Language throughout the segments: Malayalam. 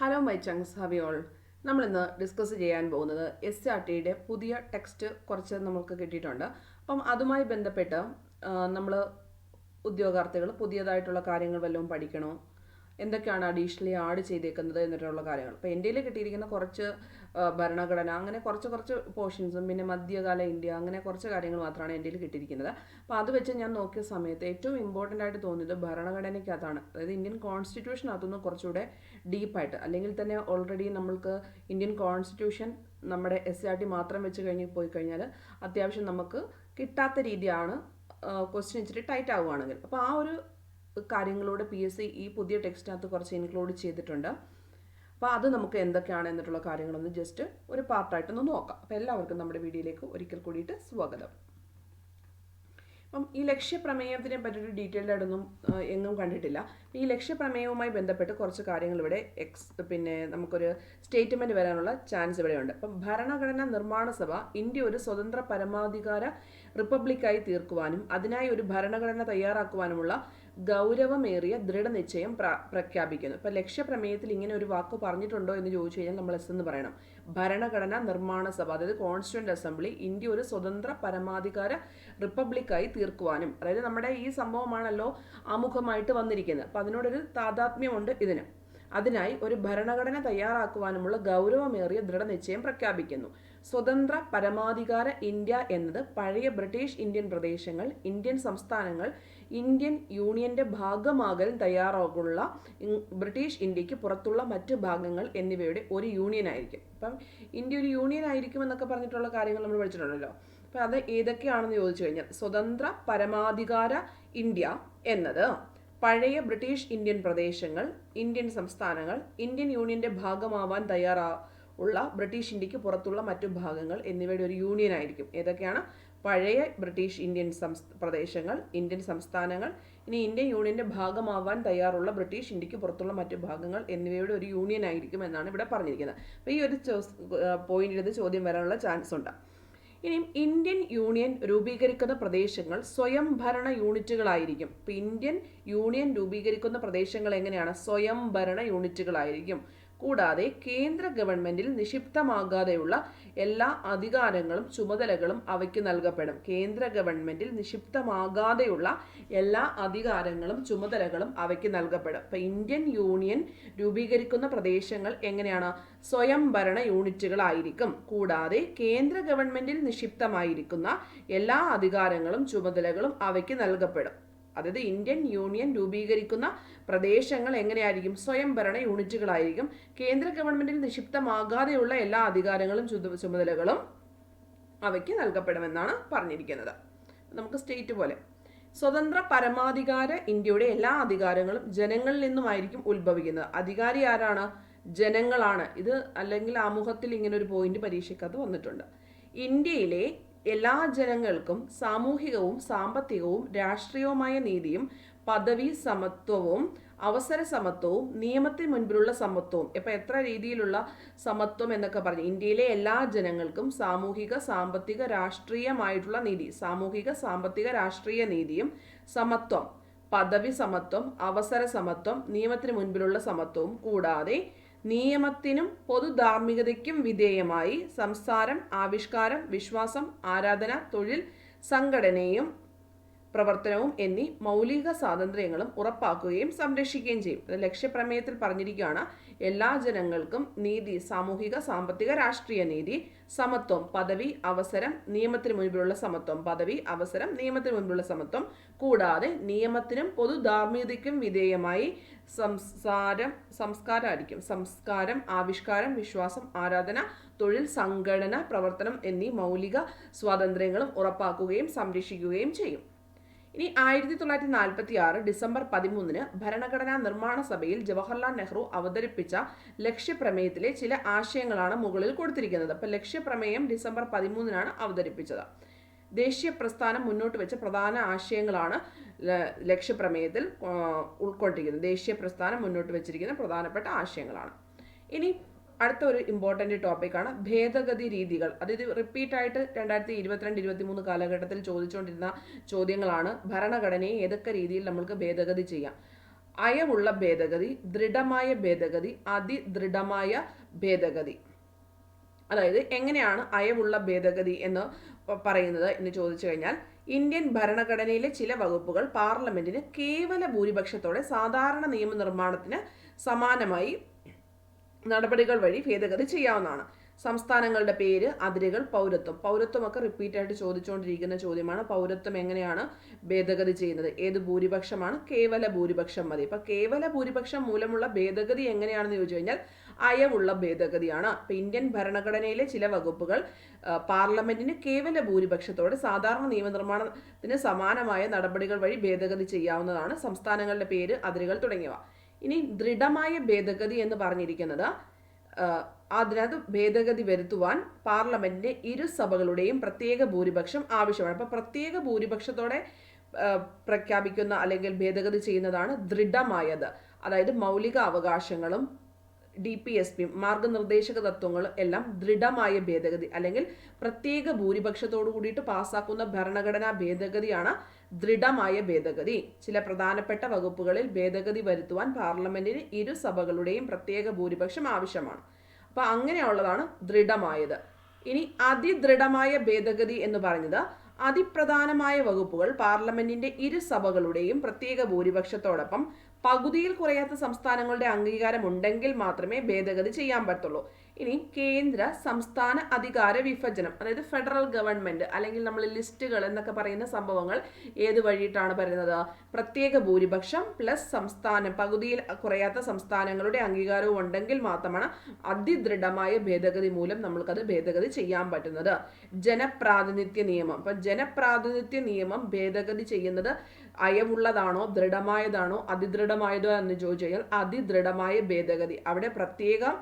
ഹലോ മൈ ചങ്സ് ഹവി ഓൾ നമ്മളിന്ന് ഡിസ്കസ് ചെയ്യാൻ പോകുന്നത് എസ് ആർ ടിയുടെ പുതിയ ടെക്സ്റ്റ് കുറച്ച് നമുക്ക് കിട്ടിയിട്ടുണ്ട്. അപ്പം അതുമായി ബന്ധപ്പെട്ട് നമ്മൾ ഉദ്യോഗാർത്ഥികൾ പുതിയതായിട്ടുള്ള കാര്യങ്ങൾ വല്ലതും പഠിക്കണോ? എന്തൊക്കെയാണ് അഡീഷണലി ആഡ് ചെയ്തേക്കുന്നത് എന്നിട്ടുള്ള കാര്യങ്ങൾ. അപ്പോൾ ഇന്ത്യയിൽ കിട്ടിയിരിക്കുന്ന കുറച്ച് ഭരണഘടന അങ്ങനെ കുറച്ച് കുറച്ച് പോർഷൻസും പിന്നെ മധ്യകാല ഇന്ത്യ അങ്ങനെ കുറച്ച് കാര്യങ്ങൾ മാത്രമാണ് ഇന്ത്യയിൽ കിട്ടിയിരിക്കുന്നത്. അപ്പോൾ അത് വെച്ച് ഞാൻ നോക്കിയ സമയത്ത് ഏറ്റവും ഇമ്പോർട്ടന്റ് ആയിട്ട് തോന്നിയത് ഭരണഘടനയ്ക്കകത്താണ്. അതായത് ഇന്ത്യൻ കോൺസ്റ്റിറ്റ്യൂഷനകത്തുനിന്ന് കുറച്ചുകൂടെ ഡീപ്പായിട്ട് അല്ലെങ്കിൽ തന്നെ ഓൾറെഡി നമ്മൾക്ക് ഇന്ത്യൻ കോൺസ്റ്റിറ്റ്യൂഷൻ നമ്മുടെ എസ് ആർ ടി മാത്രം വെച്ച് കഴിഞ്ഞ് പോയി കഴിഞ്ഞാൽ അത്യാവശ്യം നമുക്ക് കിട്ടാത്ത രീതിയാണ് ക്വസ്റ്റ്യൻ ഇച്ചിരി ടൈറ്റ് ആവുകയാണെങ്കിൽ. അപ്പോൾ ആ ഒരു കാര്യങ്ങളോട് പി എസ് സി ഈ പുതിയ ടെക്സ്റ്റിനകത്ത് കുറച്ച് ഇൻക്ലൂഡ് ചെയ്തിട്ടുണ്ട്. അപ്പോൾ അത് നമുക്ക് എന്തൊക്കെയാണ് എന്നിട്ടുള്ള കാര്യങ്ങളൊന്ന് ജസ്റ്റ് ഒരു പാർട്ടായിട്ടൊന്ന് നോക്കാം. അപ്പോൾ എല്ലാവർക്കും നമ്മുടെ വീഡിയോയിലേക്ക് ഒരിക്കൽ കൂടിയിട്ട് സ്വാഗതം. അപ്പം ഈ ലക്ഷ്യപ്രമേയത്തിനെ പറ്റിയൊരു ഡീറ്റെയിൽഡ് ആയിട്ടൊന്നും എങ്ങും കണ്ടിട്ടില്ല. ഈ ലക്ഷ്യപ്രമേയവുമായി ബന്ധപ്പെട്ട് കുറച്ച് കാര്യങ്ങൾ ഇവിടെ എക്സ് പിന്നെ നമുക്കൊരു സ്റ്റേറ്റ്മെന്റ് വരാനുള്ള ചാൻസ് ഇവിടെയുണ്ട്. അപ്പം ഭരണഘടന നിർമ്മാണ സഭ ഇന്ത്യ ഒരു സ്വതന്ത്ര പരമാധികാര റിപ്പബ്ലിക്കായി തീർക്കുവാനും അതിനായി ഒരു ഭരണഘടന തയ്യാറാക്കുവാനുമുള്ള ഗൗരവമേറിയ ദൃഢനിശ്ചയം പ്ര പ്രഖ്യാപിക്കുന്നു. ഇപ്പം ലക്ഷ്യപ്രമേയത്തിൽ ഇങ്ങനെ ഒരു വാക്ക് പറഞ്ഞിട്ടുണ്ടോ എന്ന് ചോദിച്ചു കഴിഞ്ഞാൽ നമ്മൾ എസ് എന്ന് പറയണം. ഭരണഘടന നിർമ്മാണ സഭ അതായത് കോൺസ്റ്റിറ്റ്യൂന്റ് അസംബ്ലി ഇന്ത്യ ഒരു സ്വതന്ത്ര പരമാധികാര റിപ്പബ്ലിക്കായി തീർക്കുവാനും അതായത് നമ്മുടെ ഈ സംഭവമാണല്ലോ ആമുഖമായിട്ട് വന്നിരിക്കുന്നത്. അപ്പം അതിനോടൊരു താതാത്മ്യമുണ്ട് ഇതിന്. അതിനായി ഒരു ഭരണഘടന തയ്യാറാക്കുവാനുമുള്ള ഗൗരവമേറിയ ദൃഢനിശ്ചയം പ്രഖ്യാപിക്കുന്നു. സ്വതന്ത്ര പരമാധികാര ഇന്ത്യ എന്നത് പഴയ ബ്രിട്ടീഷ് ഇന്ത്യൻ പ്രദേശങ്ങൾ ഇന്ത്യൻ സംസ്ഥാനങ്ങൾ ഇന്ത്യൻ യൂണിയന്റെ ഭാഗമാകൽ തയ്യാറാകുള്ള ബ്രിട്ടീഷ് ഇന്ത്യയ്ക്ക് പുറത്തുള്ള മറ്റ് ഭാഗങ്ങൾ എന്നിവയുടെ ഒരു യൂണിയൻ ആയിരിക്കും. അപ്പം ഇന്ത്യ ഒരു യൂണിയൻ ആയിരിക്കും എന്നൊക്കെ പറഞ്ഞിട്ടുള്ള കാര്യങ്ങൾ നമ്മൾ പഠിച്ചിട്ടുണ്ടല്ലോ. അപ്പം അത് ഏതൊക്കെയാണെന്ന് ചോദിച്ചു കഴിഞ്ഞാൽ സ്വതന്ത്ര പരമാധികാര ഇന്ത്യ എന്നത് പഴയ ബ്രിട്ടീഷ് ഇന്ത്യൻ പ്രദേശങ്ങൾ ഇന്ത്യൻ സംസ്ഥാനങ്ങൾ ഇന്ത്യൻ യൂണിയന്റെ ഭാഗമാവാൻ തയ്യാറാ ഉള്ള ബ്രിട്ടീഷ് ഇന്ത്യയ്ക്ക് പുറത്തുള്ള മറ്റു ഭാഗങ്ങൾ എന്നിവയുടെ ഒരു യൂണിയൻ ആയിരിക്കും. ഏതൊക്കെയാണ്? പഴയ ബ്രിട്ടീഷ് ഇന്ത്യൻ പ്രദേശങ്ങൾ ഇന്ത്യൻ സംസ്ഥാനങ്ങൾ ഇനി ഇന്ത്യൻ യൂണിയന്റെ ഭാഗമാവാൻ തയ്യാറുള്ള ബ്രിട്ടീഷ് ഇന്ത്യയ്ക്ക് പുറത്തുള്ള മറ്റു ഭാഗങ്ങൾ എന്നിവയുടെ ഒരു യൂണിയൻ ആയിരിക്കും എന്നാണ് ഇവിടെ പറഞ്ഞിരിക്കുന്നത്. അപ്പോൾ ഈ ഒരു പോയിന്റിൽ ഇത് ചോദ്യം വരാനുള്ള ചാൻസ് ഉണ്ട്. ഇനിയും ഇന്ത്യൻ യൂണിയൻ രൂപീകരിക്കുന്ന പ്രദേശങ്ങൾ സ്വയം ഭരണ യൂണിറ്റുകളായിരിക്കും. ഇപ്പം ഇന്ത്യൻ യൂണിയൻ രൂപീകരിക്കുന്ന പ്രദേശങ്ങൾ എങ്ങനെയാണ്? സ്വയം ഭരണ യൂണിറ്റുകളായിരിക്കും. കൂടാതെ കേന്ദ്ര ഗവൺമെന്റിൽ നിക്ഷിപ്തമാകാതെയുള്ള എല്ലാ അധികാരങ്ങളും ചുമതലകളും അവയ്ക്ക് നൽകപ്പെടും. കേന്ദ്ര ഗവൺമെന്റിൽ നിക്ഷിപ്തമാകാതെയുള്ള എല്ലാ അധികാരങ്ങളും ചുമതലകളും അവയ്ക്ക് നൽകപ്പെടും. ഇപ്പം ഇന്ത്യൻ യൂണിയൻ രൂപീകരിക്കുന്ന പ്രദേശങ്ങൾ എങ്ങനെയാണ്? സ്വയംഭരണ യൂണിറ്റുകളായിരിക്കും. കൂടാതെ കേന്ദ്ര ഗവൺമെന്റിൽ നിക്ഷിപ്തമായിരിക്കുന്ന എല്ലാ അധികാരങ്ങളും ചുമതലകളും അവയ്ക്ക് നൽകപ്പെടും. അതായത് ഇന്ത്യൻ യൂണിയൻ രൂപീകരിക്കുന്ന പ്രദേശങ്ങൾ എങ്ങനെയായിരിക്കും? സ്വയംഭരണ യൂണിറ്റുകളായിരിക്കും. കേന്ദ്ര ഗവൺമെന്റിൽ നിക്ഷിപ്തമാകാതെയുള്ള എല്ലാ അധികാരങ്ങളും ചുമതലകളും അവയ്ക്ക് നൽകപ്പെടുമെന്നാണ് പറഞ്ഞിരിക്കുന്നത്. നമുക്ക് സ്റ്റേറ്റ് പോലെ. സ്വതന്ത്ര പരമാധികാര ഇന്ത്യയുടെ എല്ലാ അധികാരങ്ങളും ജനങ്ങളിൽ നിന്നുമായിരിക്കും ഉത്ഭവിക്കുന്നത്. അധികാരി ആരാണ്? ജനങ്ങളാണ്. ഇത് അല്ലെങ്കിൽ ആമുഖത്തിൽ ഇങ്ങനെ ഒരു പോയിന്റ് പരീക്ഷയ്ക്കകത്ത് വന്നിട്ടുണ്ട്. ഇന്ത്യയിലെ എല്ലാ ജനങ്ങൾക്കും സാമൂഹികവും സാമ്പത്തികവും രാഷ്ട്രീയവുമായ നീതിയും പദവി സമത്വവും അവസര സമത്വവും നിയമത്തിന് മുൻപിലുള്ള സമത്വവും. ഇപ്പം എത്ര രീതിയിലുള്ള സമത്വം എന്നൊക്കെ പറഞ്ഞു. ഇന്ത്യയിലെ എല്ലാ ജനങ്ങൾക്കും സാമൂഹിക സാമ്പത്തിക രാഷ്ട്രീയമായിട്ടുള്ള നീതി സാമൂഹിക സാമ്പത്തിക രാഷ്ട്രീയ നീതിയും സമത്വം. പദവി സമത്വം അവസര സമത്വം നിയമത്തിന് മുൻപിലുള്ള സമത്വവും കൂടാതെ നിയമത്തിനും പൊതുധാർമ്മികതയ്ക്കും വിധേയമായി സംസാരം ആവിഷ്കാരം വിശ്വാസം ആരാധന തൊഴിൽ സംഘടനയും പ്രവർത്തനവും എന്നീ മൗലിക സ്വാതന്ത്ര്യങ്ങളും ഉറപ്പാക്കുകയും സംരക്ഷിക്കുകയും ചെയ്യും. ലക്ഷ്യപ്രമേയത്തിൽ പറഞ്ഞിരിക്കുകയാണ് എല്ലാ ജനങ്ങൾക്കും നീതി സാമൂഹിക സാമ്പത്തിക രാഷ്ട്രീയ നീതി സമത്വം പദവി അവസരം നിയമത്തിന് മുൻപിലുള്ള സമത്വം പദവി അവസരം നിയമത്തിന് മുൻപിലുള്ള സമത്വം കൂടാതെ നിയമത്തിനും പൊതു ധാർമ്മികതയ്ക്കും വിധേയമായി സംസാരം സംസ്കാരമായിരിക്കും. സംസ്കാരം ആവിഷ്കാരം വിശ്വാസം ആരാധന തൊഴിൽ സംഘടന പ്രവർത്തനം എന്നീ മൗലിക സ്വാതന്ത്ര്യങ്ങളും ഉറപ്പാക്കുകയും സംരക്ഷിക്കുകയും ചെയ്യും. ഇനി ആയിരത്തി തൊള്ളായിരത്തി നാൽപ്പത്തി ആറ് ഡിസംബർ പതിമൂന്നിന് ഭരണഘടനാ നിർമ്മാണ സഭയിൽ ജവഹർലാൽ നെഹ്റു അവതരിപ്പിച്ച ലക്ഷ്യപ്രമേയത്തിലെ ചില ആശയങ്ങളാണ് മുകളിൽ കൊടുത്തിരിക്കുന്നത്. അപ്പം ലക്ഷ്യപ്രമേയം ഡിസംബർ പതിമൂന്നിനാണ് അവതരിപ്പിച്ചത്. ദേശീയ പ്രസ്ഥാനം മുന്നോട്ട് വെച്ച പ്രധാന ആശയങ്ങളാണ് ലക്ഷ്യപ്രമേയത്തിൽ ഉൾക്കൊണ്ടിരിക്കുന്നത്. ദേശീയ പ്രസ്ഥാനം മുന്നോട്ട് വെച്ചിരിക്കുന്ന പ്രധാനപ്പെട്ട ആശയങ്ങളാണ്. ഇനി അടുത്ത ഒരു ഇമ്പോർട്ടന്റ് ടോപ്പിക്കാണ് ഭേദഗതി രീതികൾ. അതായത് റിപ്പീറ്റായിട്ട് രണ്ടായിരത്തി ഇരുപത്തിരണ്ട് ഇരുപത്തി മൂന്ന് കാലഘട്ടത്തിൽ ചോദിച്ചുകൊണ്ടിരുന്ന ചോദ്യങ്ങളാണ് ഭരണഘടനയെ ഏതൊക്കെ രീതിയിൽ നമ്മൾക്ക് ഭേദഗതി ചെയ്യാം? അയവുള്ള ഭേദഗതി ദൃഢമായ ഭേദഗതി അതിദൃഢമായ ഭേദഗതി. അതായത് എങ്ങനെയാണ് അയവുള്ള ഭേദഗതി എന്ന് പറയുന്നത് എന്ന് ചോദിച്ചു കഴിഞ്ഞാൽ ഇന്ത്യൻ ഭരണഘടനയിലെ ചില വകുപ്പുകൾ പാർലമെന്റിന് കേവല ഭൂരിപക്ഷത്തോടെ സാധാരണ നിയമനിർമ്മാണത്തിന് സമാനമായി നടപടികൾ വഴി ഭേദഗതി ചെയ്യാവുന്നതാണ്. സംസ്ഥാനങ്ങളുടെ പേര് അതിരുകൾ പൗരത്വം. പൗരത്വമൊക്കെ റിപ്പീറ്റ് ആയിട്ട് ചോദിച്ചുകൊണ്ടിരിക്കുന്ന ചോദ്യമാണ്. പൗരത്വം എങ്ങനെയാണ് ഭേദഗതി ചെയ്യുന്നത്? ഏത് ഭൂരിപക്ഷമാണ്? കേവല ഭൂരിപക്ഷം മതി. ഇപ്പൊ കേവല ഭൂരിപക്ഷം മൂലമുള്ള ഭേദഗതി എങ്ങനെയാണെന്ന് ചോദിച്ചു കഴിഞ്ഞാൽ അയവുള്ള ഭേദഗതിയാണ്. ഇപ്പൊ ഇന്ത്യൻ ഭരണഘടനയിലെ ചില വകുപ്പുകൾ പാർലമെന്റിന് കേവല ഭൂരിപക്ഷത്തോടെ സാധാരണ നിയമനിർമ്മാണത്തിന് സമാനമായ നടപടികൾ വഴി ഭേദഗതി ചെയ്യാവുന്നതാണ്. സംസ്ഥാനങ്ങളുടെ പേര് അതിരുകൾ തുടങ്ങിയവ. ഇനി ദൃഢമായ ഭേദഗതി എന്ന് പറഞ്ഞിരിക്കുന്നത് അതിനകത്ത് ഭേദഗതി വരുത്തുവാൻ പാർലമെന്റിന്റെ ഇരു സഭകളുടെയും പ്രത്യേക ഭൂരിപക്ഷം ആവശ്യമാണ്. അപ്പൊ പ്രത്യേക ഭൂരിപക്ഷത്തോടെ പ്രഖ്യാപിക്കുന്ന അല്ലെങ്കിൽ ഭേദഗതി ചെയ്യുന്നതാണ് ദൃഢമായത്. അതായത് മൗലിക അവകാശങ്ങളും ഡി പി എസ് പി മാർഗനിർദ്ദേശക തത്വങ്ങൾ എല്ലാം ദൃഢമായ ഭേദഗതി അല്ലെങ്കിൽ പ്രത്യേക ഭൂരിപക്ഷത്തോടു കൂടിയിട്ട് പാസ്സാക്കുന്ന ഭരണഘടനാ ഭേദഗതിയാണ് ദൃഢമായ ഭേദഗതി. ചില പ്രധാനപ്പെട്ട വകുപ്പുകളിൽ ഭേദഗതി വരുത്തുവാൻ പാർലമെന്റിന് ഇരു സഭകളുടെയും പ്രത്യേക ഭൂരിപക്ഷം ആവശ്യമാണ്. അപ്പൊ അങ്ങനെയുള്ളതാണ് ദൃഢമായത്. ഇനി അതിദൃഢമായ ഭേദഗതി എന്ന് പറഞ്ഞത് അതിപ്രധാനമായ വകുപ്പുകൾ പാർലമെന്റിന്റെ ഇരു സഭകളുടെയും പ്രത്യേക ഭൂരിപക്ഷത്തോടൊപ്പം പകുതിയിൽ കുറയാത്ത സംസ്ഥാനങ്ങളുടെ അംഗീകാരം ഉണ്ടെങ്കിൽ മാത്രമേ ഭേദഗതി ചെയ്യാൻ പറ്റുള്ളൂ. ഇനി കേന്ദ്ര സംസ്ഥാന അധികാര വിഭജനം അതായത് ഫെഡറൽ ഗവൺമെന്റ് അല്ലെങ്കിൽ നമ്മൾ ലിസ്റ്റുകൾ എന്നൊക്കെ പറയുന്ന സംഭവങ്ങൾ ഏത് വഴിയിട്ടാണ് പറയുന്നത് പ്രത്യേക ഭൂരിപക്ഷം പ്ലസ് സംസ്ഥാനം പകുതിയിൽ കുറയാത്ത സംസ്ഥാനങ്ങളുടെ അംഗീകാരവും ഉണ്ടെങ്കിൽ മാത്രമാണ് അതിദൃഢമായ ഭേദഗതി മൂലം നമ്മൾക്കത് ഭേദഗതി ചെയ്യാൻ പറ്റുന്നത്. ജനപ്രാതിനിധ്യ നിയമം. അപ്പം ജനപ്രാതിനിധ്യ നിയമം ഭേദഗതി ചെയ്യുന്നത് അയവുള്ളതാണോ ദൃഢമായതാണോ അതിദൃഢമായതോ എന്ന് ചോദിച്ചു കഴിഞ്ഞാൽ അതിദൃഢമായ ഭേദഗതി. അവിടെ പ്രത്യേകം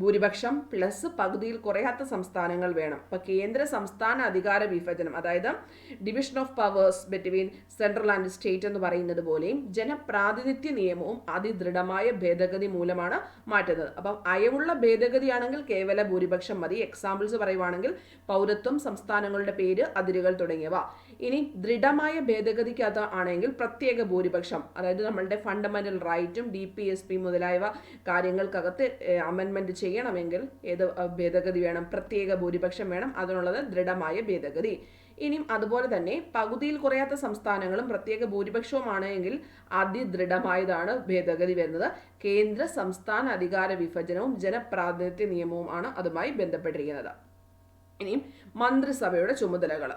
ഭൂരിപക്ഷം പ്ലസ് പകുതിയിൽ കുറയാത്ത സംസ്ഥാനങ്ങൾ വേണം. അപ്പോൾ കേന്ദ്ര സംസ്ഥാന അധികാര വിഭജനം അതായത് division of powers between central and state എന്ന് പറയുന്നത് പോലെയും ജനപ്രാതിനിധ്യ നിയമവും അതിദൃഢമായ ഭേദഗതി മൂലമാണ് മാറ്റുന്നത്. അപ്പം അയവുള്ള ഭേദഗതിയാണെങ്കിൽ കേവല ഭൂരിപക്ഷം മതി. എക്സാമ്പിൾസ് പറയുവാണെങ്കിൽ പൗരത്വം സംസ്ഥാനങ്ങളുടെ പേര് അതിരുകൾ തുടങ്ങിയവ. ഇനി ദൃഢമായ ഭേദഗതിക്കകത്ത് ആണെങ്കിൽ പ്രത്യേക ഭൂരിപക്ഷം അതായത് നമ്മളുടെ ഫണ്ടമെന്റൽ റൈറ്റും ഡി പി എസ് പി മുതലായവ കാര്യങ്ങൾക്കകത്ത് അമെൻമെന്റ് ചെയ്യണമെങ്കിൽ ഏത് ഭേദഗതി വേണം? പ്രത്യേക ഭൂരിപക്ഷം വേണം. അതിനുള്ളത് ദൃഢമായ ഭേദഗതി. ഇനിയും അതുപോലെ തന്നെ പകുതിയിൽ കുറയാത്ത സംസ്ഥാനങ്ങളും പ്രത്യേക ഭൂരിപക്ഷവുമാണ് എങ്കിൽ അതിദൃഢമായതാണ് ഭേദഗതി വരുന്നത്. കേന്ദ്ര സംസ്ഥാന അധികാര വിഭജനവും ജനപ്രാതിനിധ്യ നിയമവും ആണ് അതുമായി ബന്ധപ്പെട്ടിരിക്കുന്നത്. ഇനിയും മന്ത്രിസഭയുടെ ചുമതലകൾ.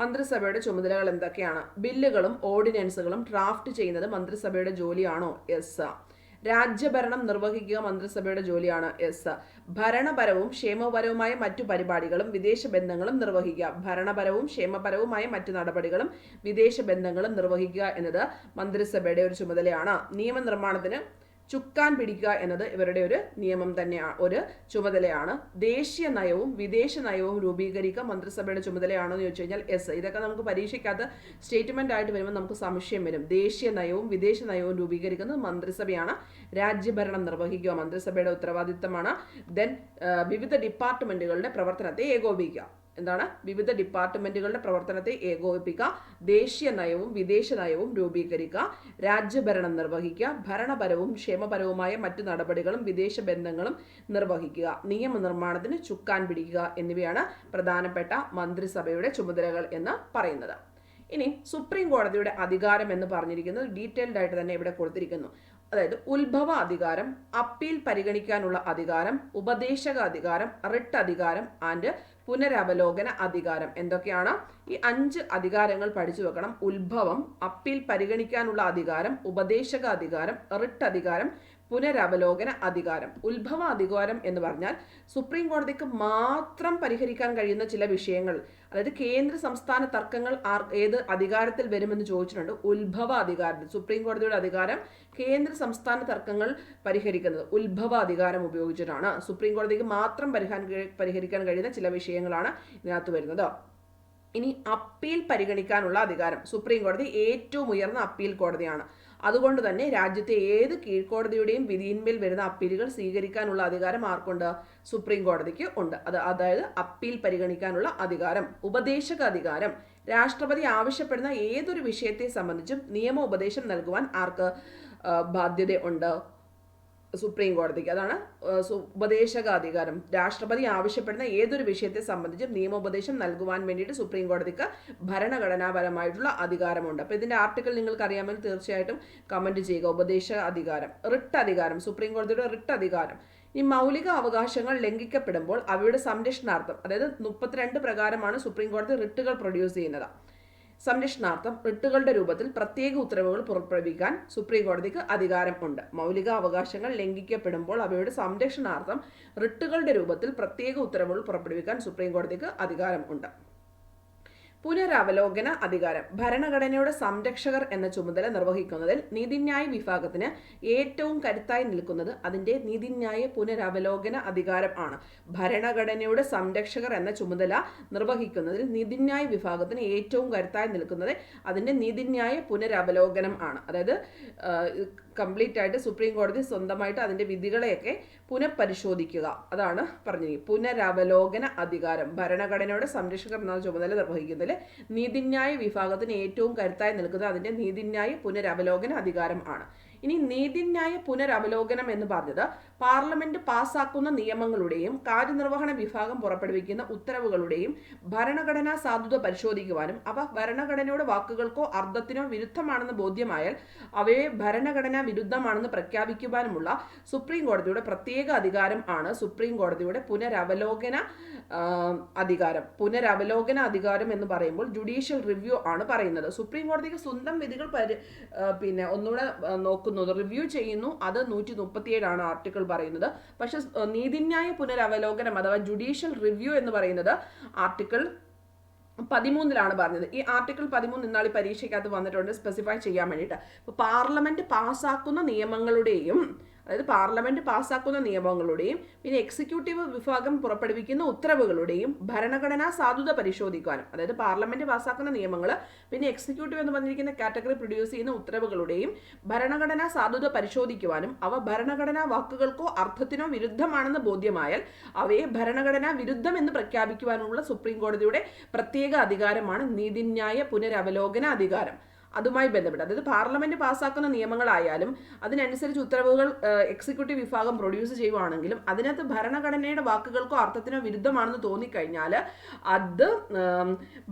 മന്ത്രിസഭയുടെ ചുമതലകൾ എന്തൊക്കെയാണ്? ബില്ലുകളും ഓർഡിനൻസുകളും ഡ്രാഫ്റ്റ് ചെയ്യുന്നത് മന്ത്രിസഭയുടെ ജോലിയാണോ? എസ് രാജ്യഭരണം നിർവഹിക്കുക മന്ത്രിസഭയുടെ ജോലിയാണ്? എസ് ഭരണപരവും ക്ഷേമപരവുമായ മറ്റു പരിപാടികളും വിദേശ ബന്ധങ്ങളും നിർവഹിക്കുക. ഭരണപരവും ക്ഷേമപരവുമായ മറ്റു നടപടികളും വിദേശ ബന്ധങ്ങളും നിർവഹിക്കുക എന്നത് മന്ത്രിസഭയുടെ ഒരു ചുമതലയാണ്. നിയമനിർമ്മാണത്തിന് ചുക്കാൻ പിടിക്കുക എന്നത് ഇവരുടെ ഒരു നിയമം തന്നെയാണ് ഒരു ചുമതലയാണ്. ദേശീയ നയവും വിദേശ നയവും രൂപീകരിക്കുക മന്ത്രിസഭയുടെ ചുമതലയാണോ എന്ന് ചോദിച്ചു കഴിഞ്ഞാൽ എസ് ഇതൊക്കെ നമുക്ക് പരീക്ഷയ്ക്കകത്ത് സ്റ്റേറ്റ്മെന്റ് ആയിട്ട് വരുമ്പോൾ നമുക്ക് സംശയം വരും. ദേശീയ നയവും വിദേശ നയവും രൂപീകരിക്കുന്നത് മന്ത്രിസഭയാണ്. രാജ്യഭരണം നിർവഹിക്കുക മന്ത്രിസഭയുടെ ഉത്തരവാദിത്തമാണ്. ദെൻ വിവിധ ഡിപ്പാർട്ട്മെന്റുകളുടെ പ്രവർത്തനത്തെ ഏകോപിക്കുക എന്താണ്? വിവിധ ഡിപ്പാർട്ട്മെന്റുകളുടെ പ്രവർത്തനത്തെ ഏകോപിപ്പിക്കുക ദേശീയ നയവും വിദേശ നയവും രൂപീകരിക്കുക രാജ്യഭരണം നിർവഹിക്കുക ഭരണപരവും ക്ഷേമപരവുമായ മറ്റു നടപടികളും വിദേശ ബന്ധങ്ങളും നിർവഹിക്കുക നിയമനിർമ്മാണത്തിന് ചുക്കാൻ പിടിക്കുക എന്നിവയാണ് പ്രധാനപ്പെട്ട മന്ത്രിസഭയുടെ ചുമതലകൾ എന്ന് പറയുന്നത്. ഇനി സുപ്രീം കോടതിയുടെ അധികാരം എന്ന് പറഞ്ഞിരിക്കുന്നത് ഡീറ്റെയിൽഡ് ആയിട്ട് തന്നെ ഇവിടെ കൊടുത്തിരിക്കുന്നു. അതായത് ഉത്ഭവ അധികാരം അപ്പീൽ പരിഗണിക്കാനുള്ള അധികാരം ഉപദേശക അധികാരം റിട്ട് അധികാരം ആൻഡ് പുനരവലോകന അധികാരം എന്തൊക്കെയാണ്? ഈ അഞ്ച് അധികാരങ്ങൾ പഠിച്ചു വെക്കണം. ഉത്ഭവം അപ്പീൽ പരിഗണിക്കാനുള്ള അധികാരം ഉപദേശക അധികാരം റിട്ട് അധികാരം പുനരവലോകന അധികാരം ഉത്ഭവ അധികാരം എന്ന് പറഞ്ഞാൽ സുപ്രീം കോടതിക്ക് മാത്രം പരിഹരിക്കാൻ കഴിയുന്ന ചില വിഷയങ്ങൾ അതായത് കേന്ദ്ര സംസ്ഥാന തർക്കങ്ങൾ ആർ ഏത് അധികാരത്തിൽ വരുമെന്ന് ചോദിച്ചിട്ടുണ്ട് ഉത്ഭവ അധികാരത്തിൽ സുപ്രീം കോടതിയുടെ അധികാരം കേന്ദ്ര സംസ്ഥാന തർക്കങ്ങൾ പരിഹരിക്കുന്നത് ഉത്ഭവ അധികാരം ഉപയോഗിച്ചിട്ടാണ് സുപ്രീം കോടതിക്ക് മാത്രം പരിഹാൻ പരിഹരിക്കാൻ കഴിയുന്ന ചില വിഷയങ്ങളാണ് ഇതിനകത്ത് വരുന്നത്. ഇനി അപ്പീൽ പരിഗണിക്കാനുള്ള അധികാരം സുപ്രീം കോടതി ഏറ്റവും ഉയർന്ന അപ്പീൽ കോടതിയാണ്. അതുകൊണ്ട് തന്നെ രാജ്യത്തെ ഏത് കീഴ്ക്കോടതിയുടെയും വിധിയിന്മേൽ വരുന്ന അപ്പീലുകൾ സ്വീകരിക്കാനുള്ള അധികാരം ആർക്കുണ്ട്? സുപ്രീം കോടതിക്ക് ഉണ്ട്. അത് അതായത് അപ്പീൽ പരിഗണിക്കാനുള്ള അധികാരം ഉപദേശക അധികാരം രാഷ്ട്രപതി ആവശ്യപ്പെടുന്ന ഏതൊരു വിഷയത്തെ സംബന്ധിച്ചും നിയമോപദേശം നൽകുവാൻ ആർക്ക് ബാധ്യത ഉണ്ട് സുപ്രീം കോടതിക്ക്. അതാണ് ഉപദേശകാധികാരം. രാഷ്ട്രപതി ആവശ്യപ്പെടുന്ന ഏതൊരു വിഷയത്തെ സംബന്ധിച്ചും നിയമോപദേശം നൽകുവാൻ വേണ്ടിയിട്ട് സുപ്രീം കോടതിക്ക് ഭരണഘടനാപരമായിട്ടുള്ള അധികാരമുണ്ട്. അപ്പോൾ ഇതിന്റെ ആർട്ടിക്കിൾ നിങ്ങൾക്ക് അറിയാമെങ്കിൽ തീർച്ചയായിട്ടും കമന്റ് ചെയ്യുക. ഉപദേശ അധികാരം റിട്ട് അധികാരം സുപ്രീം കോടതിയുടെ റിട്ട് അധികാരം ഈ മൗലിക അവകാശങ്ങൾ ലംഘിക്കപ്പെടുമ്പോൾ അവയുടെ സംരക്ഷണാർത്ഥം അതായത് മുപ്പത്തിരണ്ട് പ്രകാരമാണ് സുപ്രീം കോടതി റിട്ടുകൾ പ്രൊഡ്യൂസ് ചെയ്യുന്നത്. സംരക്ഷണാർത്ഥം റിട്ടുകളുടെ രൂപത്തിൽ പ്രത്യേക ഉത്തരവുകൾ പുറപ്പെടുവിക്കാൻ സുപ്രീം കോടതിക്ക് അധികാരം ഉണ്ട് മൗലിക അവകാശങ്ങൾ ലംഘിക്കപ്പെടുമ്പോൾ അവയുടെ സംരക്ഷണാർത്ഥം റിട്ടുകളുടെ രൂപത്തിൽ പ്രത്യേക ഉത്തരവുകൾ പുറപ്പെടുവിക്കാൻ സുപ്രീം കോടതിക്ക് അധികാരം ഉണ്ട് പുനരവലോകന അധികാരം ഭരണഘടനയുടെ സംരക്ഷകർ എന്ന ചുമതല നിർവഹിക്കുന്നതിൽ നീതിന്യായ വിഭാഗത്തിന് ഏറ്റവും കരുത്തായി നിൽക്കുന്നത് അതിന്റെ നീതിന്യായ പുനരവലോകന അധികാരം ആണ്. ഭരണഘടനയുടെ സംരക്ഷകർ എന്ന ചുമതല നിർവഹിക്കുന്നതിൽ നീതിന്യായ വിഭാഗത്തിന് ഏറ്റവും കരുത്തായി നിൽക്കുന്നത് അതിന്റെ നീതിന്യായ പുനരവലോകനം ആണ്. അതായത് കംപ്ലീറ്റ് ആയിട്ട് സുപ്രീം കോടതി സ്വന്തമായിട്ട് അതിന്റെ വിധികളെയൊക്കെ പുനഃപരിശോധിക്കുക. അതാണ് പറഞ്ഞിരിക്കുന്നത് പുനരവലോകന അധികാരം. ഭരണഘടനയുടെ സംരക്ഷകർ എന്ന ചുമതല നിർവഹിക്കുന്നതിൽ നീതിന്യായ വിഭാഗത്തിന് ഏറ്റവും കരുത്തായി നിൽക്കുന്നത് അതിന്റെ നീതിന്യായ പുനരവലോകന അധികാരം ആണ്. ഇനി നീതിന്യായ പുനരവലോകനം എന്ന് പറഞ്ഞത് പാർലമെന്റ് പാസാക്കുന്ന നിയമങ്ങളുടെയും കാര്യനിർവഹണ വിഭാഗം പുറപ്പെടുവിക്കുന്ന ഉത്തരവുകളുടെയും ഭരണഘടനാ സാധുത പരിശോധിക്കുവാനും അവ ഭരണഘടനയുടെ വാക്കുകൾക്കോ അർത്ഥത്തിനോ വിരുദ്ധമാണെന്ന് ബോധ്യമായാൽ അവയെ ഭരണഘടനാ വിരുദ്ധമാണെന്ന് പ്രഖ്യാപിക്കുവാനുമുള്ള സുപ്രീം കോടതിയുടെ പ്രത്യേക അധികാരം ആണ് സുപ്രീം കോടതിയുടെ പുനരവലോകന അധികാരം. പുനരവലോകന അധികാരം എന്ന് പറയുമ്പോൾ ജുഡീഷ്യൽ റിവ്യൂ ആണ് പറയുന്നത്. സുപ്രീം കോടതിക്ക് സ്വന്തം വിധികൾ പിന്നെ ഒന്നുകൂടെ ആ, നോക്കുന്നത് റിവ്യൂ ചെയ്യുന്നു. അത് നൂറ്റി മുപ്പത്തിയേഴാണ് ആർട്ടിക്കിൾ പറയുന്നത്. പക്ഷെ നീതിന്യായ പുനരവലോകനം അഥവാ ജുഡീഷ്യൽ റിവ്യൂ എന്ന് പറയുന്നത് ആർട്ടിക്കിൾ പതിമൂന്നിലാണ് പറഞ്ഞത്. ഈ ആർട്ടിക്കിൾ പതിമൂന്ന് ഇന്നാൾ പരീക്ഷയ്ക്കകത്ത് വന്നിട്ടുണ്ട്. സ്പെസിഫൈ ചെയ്യാൻ വേണ്ടിയിട്ട്. പാർലമെന്റ് പാസ്സാക്കുന്ന നിയമങ്ങളുടെയും അതായത് പാർലമെന്റ് പാസ്സാക്കുന്ന നിയമങ്ങളുടെയും പിന്നെ എക്സിക്യൂട്ടീവ് വിഭാഗം പുറപ്പെടുവിക്കുന്ന ഉത്തരവുകളുടെയും ഭരണഘടനാ സാധുത പരിശോധിക്കാനും അതായത് പാർലമെന്റ് പാസ്സാക്കുന്ന നിയമങ്ങൾ പിന്നെ എക്സിക്യൂട്ടീവ് എന്ന് പറഞ്ഞിരിക്കുന്ന കാറ്റഗറി പ്രൊഡ്യൂസ് ചെയ്യുന്ന ഉത്തരവുകളുടെയും ഭരണഘടനാ സാധുത പരിശോധിക്കുവാനും അവ ഭരണഘടനാ വാക്കുകൾക്കോ അർത്ഥത്തിനോ വിരുദ്ധമാണെന്ന് ബോധ്യമായാൽ അവയെ ഭരണഘടനാ വിരുദ്ധം എന്ന് പ്രഖ്യാപിക്കുവാനുള്ള സുപ്രീം കോടതിയുടെ പ്രത്യേക അധികാരമാണ് നീതിന്യായ പുനരവലോകന അധികാരം അതുമായി ബന്ധപ്പെട്ട്. അതായത് പാർലമെന്റ് പാസ്സാക്കുന്ന നിയമങ്ങളായാലും അതിനനുസരിച്ച് ഉത്തരവുകൾ എക്സിക്യൂട്ടീവ് വിഭാഗം പ്രൊഡ്യൂസ് ചെയ്യുവാണെങ്കിലും അതിനകത്ത് ഭരണഘടനയുടെ വാക്കുകൾക്കോ അർത്ഥത്തിനോ വിരുദ്ധമാണെന്ന് തോന്നിക്കഴിഞ്ഞാൽ അത്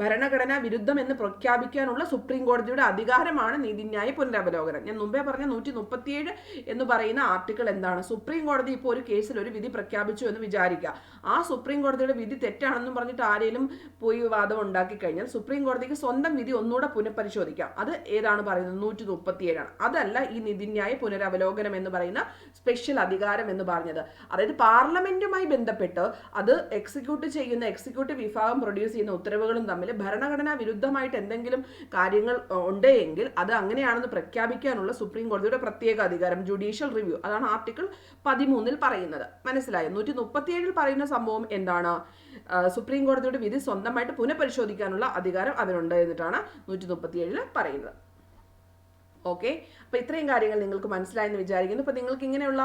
ഭരണഘടന വിരുദ്ധം എന്ന് പ്രഖ്യാപിക്കാനുള്ള സുപ്രീം കോടതിയുടെ അധികാരമാണ് നീതിന്യായ പുനരവലോകനം. ഞാൻ മുമ്പേ പറഞ്ഞ നൂറ്റി മുപ്പത്തിയേഴ് എന്ന് പറയുന്ന ആർട്ടിക്കിൾ എന്താണ്? സുപ്രീം കോടതി ഇപ്പോൾ ഒരു കേസിൽ ഒരു വിധി പ്രഖ്യാപിച്ചു എന്ന് വിചാരിക്കുക. ആ സുപ്രീം കോടതിയുടെ വിധി തെറ്റാണെന്നും പറഞ്ഞിട്ട് ആരെങ്കിലും പോയി വാദം ഉണ്ടാക്കി കഴിഞ്ഞാൽ സുപ്രീം കോടതിക്ക് സ്വന്തം വിധി ഒന്നുകൂടെ പുനഃപരിശോധിക്കാം. അത് ഏതാണ് പറയുന്നത്? നൂറ്റി മുപ്പത്തി ഏഴാണ് അതല്ല ഈ നിതിന്യായ പുനരവലോകനം എന്ന് പറയുന്ന സ്പെഷ്യൽ അധികാരം എന്ന് പറഞ്ഞത്. അതായത് പാർലമെന്റുമായി ബന്ധപ്പെട്ട് അത് എക്സിക്യൂട്ട് ചെയ്യുന്ന എക്സിക്യൂട്ടീവ് വിഭാഗം പ്രൊഡ്യൂസ് ചെയ്യുന്ന ഉത്തരവുകളും തമ്മിൽ ഭരണഘടനാ വിരുദ്ധമായിട്ട് എന്തെങ്കിലും കാര്യങ്ങൾ ഉണ്ടെങ്കിൽ അത് അങ്ങനെയാണെന്ന് പ്രഖ്യാപിക്കാനുള്ള സുപ്രീം കോടതിയുടെ പ്രത്യേക അധികാരം ജുഡീഷ്യൽ റിവ്യൂ അതാണ് ആർട്ടിക്കിൾ പതിമൂന്നിൽ പറയുന്നത്. മനസ്സിലായോ? നൂറ്റി മുപ്പത്തിയേഴിൽ പറയുന്ന സംഭവം എന്താണ്? സുപ്രീം കോടതിയുടെ വിധി സ്വന്തമായിട്ട് പുനഃപരിശോധിക്കാനുള്ള അധികാരം അതിനുണ്ട് എന്നിട്ടാണ് നൂറ്റി മുപ്പത്തിയേഴിൽ പറയുന്നത്. ഓക്കെ അപ്പോൾ ഇത്രയും കാര്യങ്ങൾ നിങ്ങൾക്ക് മനസ്സിലായെന്ന് വിചാരിക്കുന്നു. അപ്പോൾ നിങ്ങൾക്ക് ഇങ്ങനെയുള്ള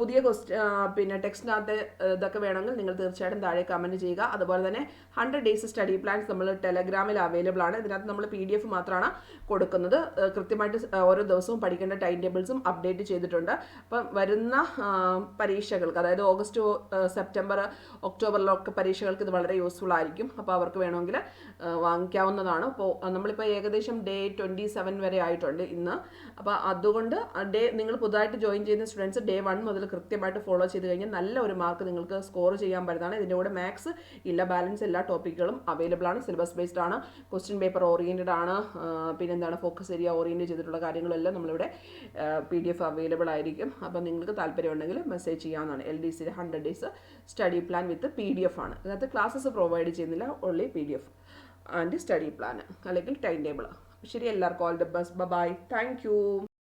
പുതിയ ക്വസ്റ്റ് പിന്നെ ടെക്സ്റ്റിനകത്ത് ഇതൊക്കെ വേണമെങ്കിൽ നിങ്ങൾ തീർച്ചയായിട്ടും താഴെ കമന്റ് ചെയ്യുക. അതുപോലെ തന്നെ ഹൺഡ്രഡ് ഡേയ്സ് സ്റ്റഡി പ്ലാൻസ് നമ്മൾ ടെലഗ്രാമിൽ അവൈലബിൾ ആണ്. ഇതിനകത്ത് നമ്മൾ പി ഡി എഫ് മാത്രമാണ് കൊടുക്കുന്നത്. കൃത്യമായിട്ട് ഓരോ ദിവസവും പഠിക്കേണ്ട ടൈം ടേബിൾസും അപ്ഡേറ്റ് ചെയ്തിട്ടുണ്ട്. അപ്പം വരുന്ന പരീക്ഷകൾക്ക് അതായത് ഓഗസ്റ്റ് സെപ്റ്റംബർ ഒക്ടോബറിലൊക്കെ പരീക്ഷകൾക്ക് ഇത് വളരെ യൂസ്ഫുൾ ആയിരിക്കും. അപ്പോൾ അവർക്ക് വേണമെങ്കിൽ വാങ്ങിക്കാവുന്നതാണ്. അപ്പോൾ നമ്മളിപ്പോൾ ഏകദേശം ഡേ ട്വന്റി സെവൻ വരെ ആയിട്ടുണ്ട് ഇന്ന്. അപ്പോൾ അതുകൊണ്ട് ഡേ നിങ്ങൾ പുതുതായിട്ട് ജോയിൻ ചെയ്യുന്ന സ്റ്റുഡൻസ് ഡേ വൺ മുതൽ കൃത്യമായിട്ട് ഫോളോ ചെയ്ത് കഴിഞ്ഞാൽ നല്ല ഒരു മാർക്ക് നിങ്ങൾക്ക് സ്കോർ ചെയ്യാൻ പറ്റുന്നതാണ്. ഇതിന്റെ കൂടെ മാത്സ് ഇല്ല ബാലൻസ് എല്ലാ ടോപ്പിക്കുകളും അവൈലബിൾ ആണ് സിലബസ് ബേസ്ഡ് ആണ് ക്വസ്റ്റ്യൻ പേപ്പർ ഓറിയന്റഡ് ആണ് പിന്നെ എന്താണ് ഫോക്കസ് ഏരിയ ഓറിയന്റ് ചെയ്തിട്ടുള്ള കാര്യങ്ങളെല്ലാം നമ്മളിവിടെ പി ഡി എഫ് അവൈലബിൾ ആയിരിക്കും. അപ്പോൾ നിങ്ങൾക്ക് താല്പര്യമുണ്ടെങ്കിൽ മെസ്സേജ് ചെയ്യാവുന്നതാണ്. എൽ ഡി സിയുടെ hundred days study plan with P D F ആണ്. ഇതിനകത്ത് ക്ലാസ്സസ് പ്രൊവൈഡ് ചെയ്യുന്നില്ല only P D F and study plan അല്ലെങ്കിൽ ടൈം ടേബിൾ ശരി എല്ലാവർക്കും all the best bye thank you